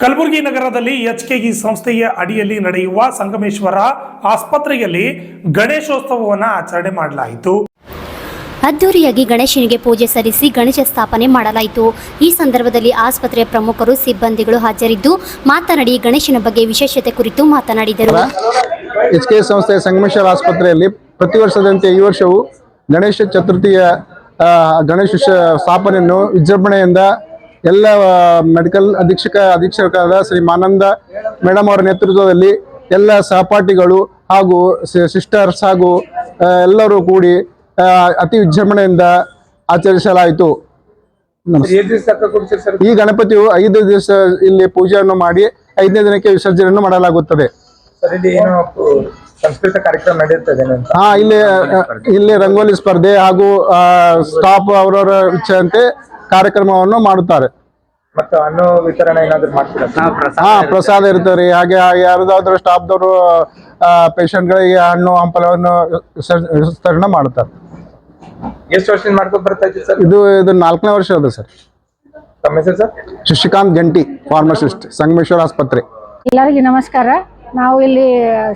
ಕಲಬುರಗಿ ನಗರದಲ್ಲಿ H HKE ಸಂಸ್ಥೆಯ ಅಡಿಯಲ್ಲಿ ನಡೆಯುವ ಸಂಗಮೇಶ್ವರ ಆಸ್ಪತ್ರೆಯಲ್ಲಿ ಗಣೇಶೋತ್ಸವವನ್ನು ಆಚರಣೆ ಮಾಡಲಾಯಿತು. ಅದ್ದೂರಿಯಾಗಿ ಗಣೇಶನಿಗೆ ಪೂಜೆ ಸಲ್ಲಿಸಿ ಗಣೇಶ ಸ್ಥಾಪನೆ ಮಾಡಲಾಯಿತು. ಈ ಸಂದರ್ಭದಲ್ಲಿ ಆಸ್ಪತ್ರೆಯ ಪ್ರಮುಖರು ಸಿಬ್ಬಂದಿಗಳು ಹಾಜರಿದ್ದು ಮಾತನಾಡಿ ಗಣೇಶನ ಬಗ್ಗೆ ವಿಶೇಷತೆ ಕುರಿತು ಮಾತನಾಡಿದರು. ಎಚ್ ಕೆ ಸಂಸ್ಥೆಯ ಸಂಗಮೇಶ್ವರ ಆಸ್ಪತ್ರೆಯಲ್ಲಿ ಪ್ರತಿ ವರ್ಷದಂತೆ ಈ ವರ್ಷವೂ ಗಣೇಶ ಚತುರ್ಥಿಯ ಆ, ಗಣೇಶ ಸ್ಥಾಪನೆಯನ್ನು ವಿಜೃಂಭಣೆಯಿಂದ ಎಲ್ಲ ಮೆಡಿಕಲ್ ಅಧೀಕ್ಷಕ ಅಧೀಕ್ಷಕರಾದ ಶ್ರೀ ಮಾನಂದ ಮೇಡಮ್ ಅವರ ನೇತೃತ್ವದಲ್ಲಿ ಎಲ್ಲ ಸಹಪಾಠಿಗಳು ಹಾಗೂ ಸಿಸ್ಟರ್ಸ್ ಹಾಗೂ ಎಲ್ಲರೂ ಕೂಡಿ ಅತಿ ವಿಜೃಂಭಣೆಯಿಂದ ಆಚರಿಸಲಾಯಿತು. ಈ ಗಣಪತಿಯು ಐದು ದಿವಸ ಇಲ್ಲಿ ಪೂಜೆಯನ್ನು ಮಾಡಿ ಐದನೇ ದಿನಕ್ಕೆ ವಿಸರ್ಜನೆಯನ್ನು ಮಾಡಲಾಗುತ್ತದೆ. ಸಂಸ್ಕೃತ ಕಾರ್ಯಕ್ರಮ ನಡೆಯುತ್ತದೆ ಹಾ ಇಲ್ಲಿ ಇಲ್ಲಿ ರಂಗೋಲಿ ಸ್ಪರ್ಧೆ ಹಾಗೂ ಸ್ಟಾಪ್ ಅವರವರ ಇಚ್ಛೆಯಂತೆ ಕಾರ್ಯಕ್ರಮವನ್ನು ಮಾಡುತ್ತಾರೆ. ಮತ್ತು ಹಣ್ಣು ವಿತರಣೆ ಏನಾದ್ರು ಮಾಡ್ತೀರಾ? ಹಾ ಪ್ರಸಾದ ಇರ್ತದೆ ರೀ. ಹಾಗೆ ಯಾರ್ದಾದ್ರೂ ಸ್ಟಾಫ್ದವರು ಪೇಷಂಟ್ಗಳಿಗೆ ಹಣ್ಣು ಹಂಪಲವನ್ನು ವಿಸ್ತರಣೆ ಮಾಡುತ್ತಾರೆ. ಎಷ್ಟು ವರ್ಷದಿಂದ ಮಾಡ್ಕೊಂಡು ಬರ್ತಾ ಇದ್ದೀವಿ ಸರ್? ಇದು ಇದು ನಾಲ್ಕನೇ ವರ್ಷ ಅದ ಸರ್. ತಮ್ಮ ಹೆಸರು ಸರ್? ಶಶಿಕಾಂತ್ ಗಂಟಿ ಫಾರ್ಮಸಿಸ್ಟ್ ಸಂಗಮೇಶ್ವರ ಆಸ್ಪತ್ರೆ. ಎಲ್ಲರಿಗೂ ನಮಸ್ಕಾರ. ನಾವು ಇಲ್ಲಿ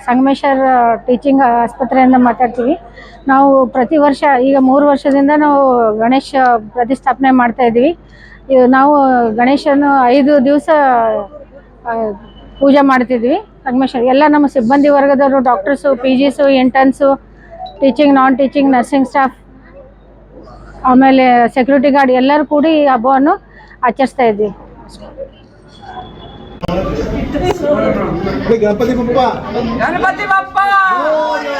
ಸಂಗಮೇಶ್ವರ್ ಟೀಚಿಂಗ್ ಆಸ್ಪತ್ರೆಯಿಂದ ಮಾತಾಡ್ತೀವಿ. ನಾವು ಪ್ರತಿ ವರ್ಷ, ಈಗ ಮೂರು ವರ್ಷದಿಂದ ನಾವು ಗಣೇಶ ಪ್ರತಿಷ್ಠಾಪನೆ ಮಾಡ್ತಾ ಇದ್ದೀವಿ. ಇದು ನಾವು ಗಣೇಶನ ಐದು ದಿವಸ ಪೂಜೆ ಮಾಡ್ತಿದ್ವಿ ಸಂಗಮೇಶ್ವರ್. ಎಲ್ಲ ನಮ್ಮ ಸಿಬ್ಬಂದಿ ವರ್ಗದವರು doctors PGs interns teaching non teaching nursing staff ಆಮೇಲೆ ಸೆಕ್ಯೂರಿಟಿ ಗಾರ್ಡ್ ಎಲ್ಲರೂ ಕೂಡಿ ಹಬ್ಬವನ್ನು ಆಚರಿಸ್ತಾ ಇದ್ವಿ Pegang pati bapak. Jangan pati bapak. Oh, ya.